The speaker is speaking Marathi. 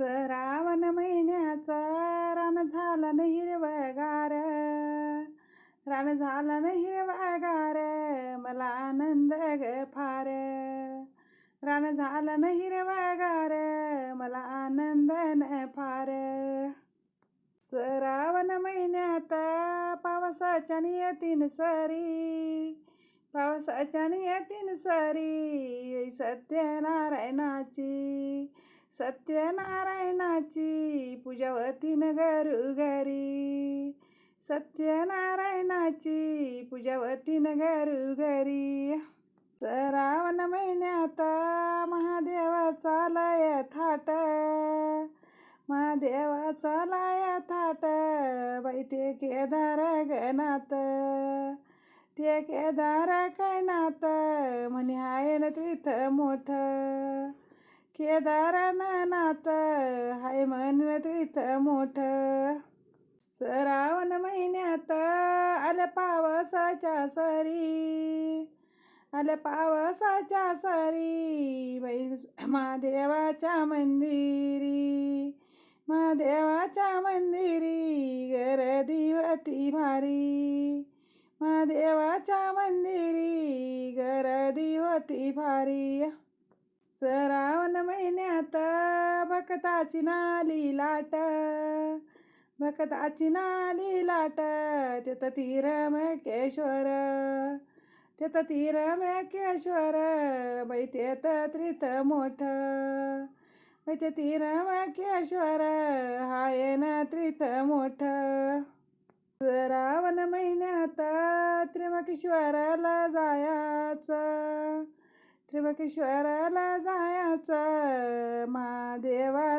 श्रावण महिन्याचा रान झालं न हिरवगार रान झालं न हिरवगार मला आनंद ग फार. रान झालं न हिरवगार मला आनंद न फार. श्रावण महिन्यात पावसाच्या नियतीन सरी. पावसाच्या नियतीन सरी. सत्यनारायणाची. सत्यनारायणाची पूजावती न घरी. सत्यनारायणाची पूजावती न घरी. श्रावण महिन्यात महादेवाचा लय थाट. महादेवाचा लय थाट बाई ते केदार गणात. ते केदार काय नात म्हणे आहे ना तिथं मोठं. केदारनाथ हाय म्हण तिथं मोठं. श्रावण महिन्यात आलं पावसाच्या सरी. आलं पावसाच्या सरी बाई महादेवाच्या मंदिरी. महादेवाच्या मंदिरी गरदिवती भारी. महादेवाच्या मंदिरी गरदी होती भारी. श्रावण महिन्यात भक्ताची नाली लाट भक्ताची नाली लाट तिथं तीरमकेश्वर तिथं तीरमकेश्वर बाई तेत त्रित मोठ बाई ते तीरमकेश्वर हाय ना त्रित मोठ. श्रावण महिन्यात त्र्यंबकेश्वराला जायाचं त्र्यंबकेश्वराला जायाचं महादेवाला